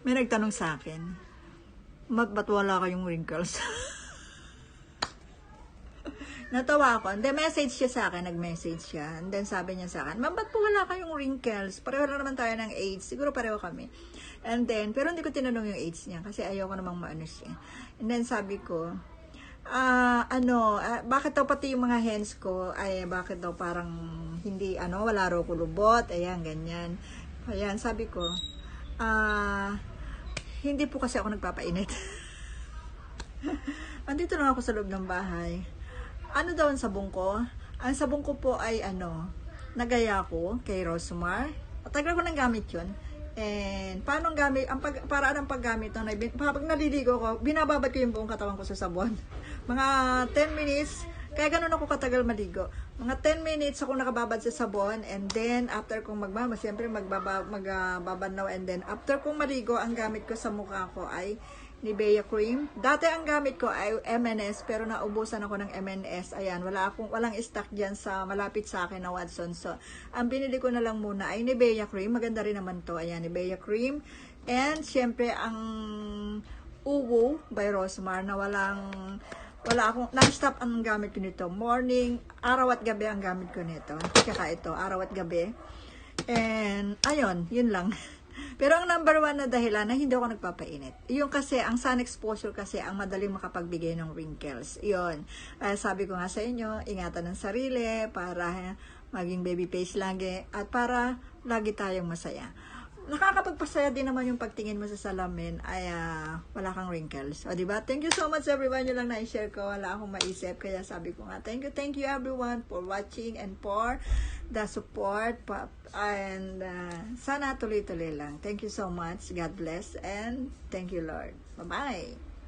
May nagtanong sa akin, "Ma- ba't wala kayong wrinkles? Natawa ako. And then, message siya sa akin. Nag-message siya. And then, sabi niya sa akin, Ma'am, ba't po wala kayong wrinkles? Pareho lang naman tayo ng age. Siguro pareho kami. And then, pero hindi ko tinanong yung age niya kasi ayoko namang maano siya. And then, sabi ko, ah, ano, ah, bakit daw pati yung mga hands ko, ay, bakit daw parang hindi, ano, wala raw kulubot, ayan, ganyan. Ayan, sabi ko, ah, hindi po kasi ako nagpapainit. Andito lang ako sa loob ng bahay. Ano daw ang sabong ko? Ang sabong ko po ay ano, nagaya ko kay Rosmar. Tagal ko nang gamit yun. And paano ang gamit, ang pag, paraan ng paggamit ng pag naliligo ko, binababad ko yung buong katawan ko sa sabon. Mga 10 minutes, kaya ganun ako katagal maligo. Mga 10 minutes ako nakababad sa sabon and then after kong magbaba, siyempre magbaba, magbabanaw and then after kong maligo, ang gamit ko sa mukha ko ay Nivea cream. Dati ang gamit ko ay MNS pero naubusan ako ng MNS. Ayan, wala akong walang stock diyan sa malapit sa akin na Watson. So, ang binili ko na lang muna ay Nivea cream. Maganda rin naman to. Ayan, Nivea cream. And syempre ang Uwu by Rosmar na walang wala akong non-stop ang gamit ko nito. Morning, araw at gabi ang gamit ko nito. Tsaka ito, araw at gabi. And ayun, yun lang. Pero ang number one na dahilan na hindi ako nagpapainit. Yung kasi, ang sun exposure kasi ang madaling makapagbigay ng wrinkles. Yun. Kaya sabi ko nga sa inyo, ingatan ng sarili para maging baby face lagi at para lagi tayong masaya. Nakakapagpasaya din naman yung pagtingin mo sa salamin ay ah, wala kang wrinkles. O, di ba? Thank you so much everyone. Yun lang na-share ko. Wala akong maisip. Kaya sabi ko nga, thank you, thank you everyone for watching and for the support. And ah, sana tuloy-tuloy lang. Thank you so much. God bless. And thank you, Lord. Bye-bye.